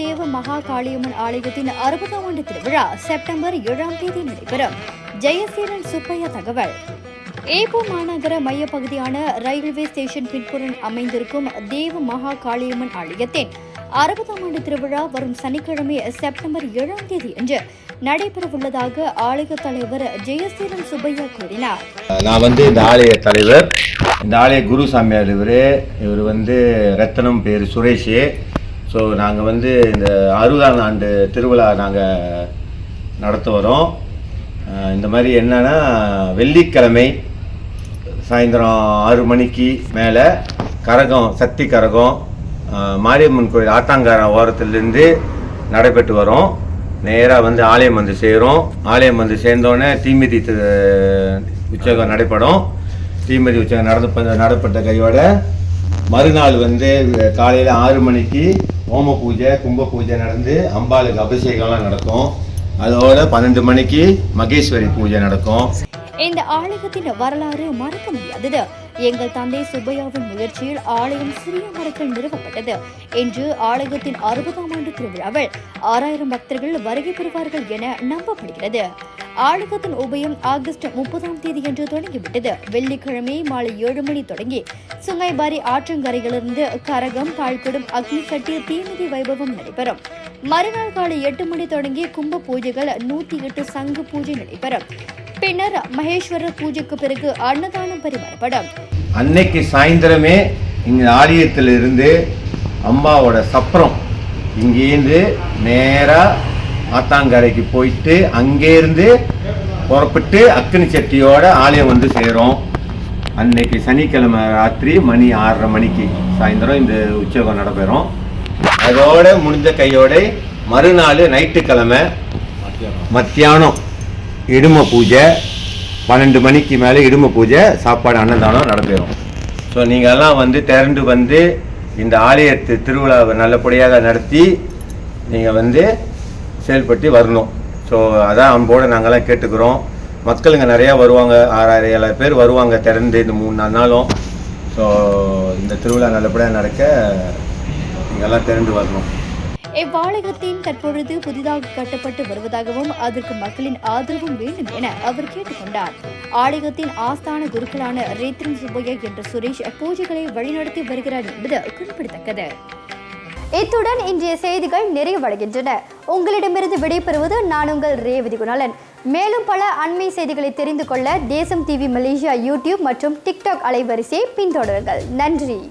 தேவ மகா காளியம்மன் ஆலயத்தின் அறுபதாம் ஆண்டு திருவிழா செப்டம்பர் ஏழாம் தேதி நடைபெறும். ஜெயசீலன் சுப்பையா தகவல். ஏப்போ மாநகர மையப்பகுதியான ரயில்வே ஸ்டேஷன் பின்புறம் அமைந்திருக்கும் தேவ மகா காளியம்மன் ஆலயத்தின் அறுபதாம் ஆண்டு திருவிழா வரும் சனிக்கிழமை செப்டம்பர் ஏழாம் தேதி அன்று நடைபெறவுள்ளதாக ஆலய தலைவர் ஜெயசீலன் சுப்பையா கூறினார். நான் வந்து இந்த ஆலய தலைவர் இந்த ஆலய குரு சாமியார் இவர் இவர் வந்து ரத்தனம் பேர் சுரேஷ். ஸோ நாங்கள் வந்து இந்த அறுபதாம் ஆண்டு திருவிழா நாங்கள் நடத்த வரோம் இந்த மாதிரி என்னன்னா வெள்ளிக்கிழமை சாயந்தரம் ஆறு மணிக்கு மேலே கரகம் சக்தி கரகம் மாரியம்மன் கோயில் ஆத்தாங்காரம் ஓரத்துலேருந்து நடைபெற்று வரோம். நேராக வந்து ஆலயம் வந்து சேரும். ஆலயம் வந்து சேர்ந்தோடனே தீமிதி தி- உற்சவம் நடைபெறும். தீமிதி உற்சவம் நடந்து நடப்பட்ட கையோட மறுநாள் வந்து காலையில் ஆறு மணிக்கு ஹோம பூஜை கும்ப பூஜை நடந்து அம்பாளுக்கு அபிஷேகம்லாம் நடக்கும். அதோட பன்னெண்டு மணிக்கு மகேஸ்வரி பூஜை நடக்கும். இந்த ஆலயத்தின் வரலாறு மறக்க முடியாதது. எங்கள் தந்தை சுப்பையாவின் முயற்சியில் ஆலயம் சிறிய மரத்தில் நிறுவப்பட்டது. இன்று ஆலயத்தின் அறுபதாம் ஆண்டு திருவிழாவில் ஆறாயிரம் பக்தர்கள் வருகை பெறுவார்கள் என நம்பப்படுகிறது. ஆலயத்தின் உபயம் ஆகஸ்ட் முப்பதாம் தேதியன்று தொடங்கிவிட்டது. வெள்ளிக்கிழமை மாலை ஏழு மணி தொடங்கி சுங்கைபாரி ஆற்றங்கரையிலிருந்து கரகம் பால்குடம் அக்னி சட்டி தீமிதி வைபவம் நடைபெறும். மறுநாள் காலை எட்டு மணி தொடங்கி கும்ப பூஜைகள் நூத்தி எட்டு சங்கு பூஜை நடைபெறும். பின்னர் மகேஸ்வரர் பூஜைக்கு பிறகு அன்னதானம் பரிமாறப்படும். அன்னைக்கு சாயந்தரமே இங்கே ஆலயத்திலிருந்து அம்பாவோட சப்பரம் இங்கேருந்து நேராக ஆத்தாங்கரைக்கு போயிட்டு அங்கேருந்து புறப்பட்டு அக்கினி சட்டியோட ஆலயம் வந்து சேரும். அன்னைக்கு சனிக்கிழமை ராத்திரி மணி ஆறரை மணிக்கு சாயந்தரம் இந்த உற்சவம் நடைபெறும். அதோட முடிஞ்ச கையோட மறுநாள் நைட்டுக்கிழமை மத்தியானம் இடும பூஜை பன்னெண்டு மணிக்கு மேலே இடும பூஜை சாப்பாடு அன்னதானம் நடைபெறும். ஸோ நீங்கள்லாம் வந்து திரண்டு வந்து இந்த ஆலயத்து திருவிழாவை நல்லபடியாக நடத்தி நீங்கள் வந்து செயல்பட்டு வரணும். ஸோ அதான் அன்போடு நாங்கள்லாம் கேட்டுக்கிறோம். மக்களுங்க நிறையா வருவாங்க. ஆறாயிரம் ஏழாயிரம் பேர் வருவாங்க திறந்து இந்த மூணு நாலு நாளும். ஸோ இந்த திருவிழா நல்லபடியாக நடக்க நீங்கள்லாம் திறந்து வரணும். இவ்வாலயத்தின் தற்பொழுது புதிதாக கட்டப்பட்டு வருவதாகவும் அதற்கு மக்களின் ஆதரவும் வேண்டும் என அவர் கேட்டுக்கொண்டார். ஆலயத்தின் ஆஸ்தான குருக்களான ரேத்ரன் சுப்பையா என்ற சுரேஷ் பூஜைகளை வழிநடத்தி வருகிறார் என்பது குறிப்பிடத்தக்கது. இத்துடன் இன்றைய செய்திகள் நிறைவடைகின்றன. உங்களிடமிருந்து விடைபெறுவது நான் உங்கள் ரேவதி குணாலன். மேலும் பல அண்மை செய்திகளை தெரிந்து கொள்ள தேசம் டிவி மலேசியா யூடியூப் மற்றும் டிக்டாக் அலைவரிசையை பின்தொடருங்கள். நன்றி.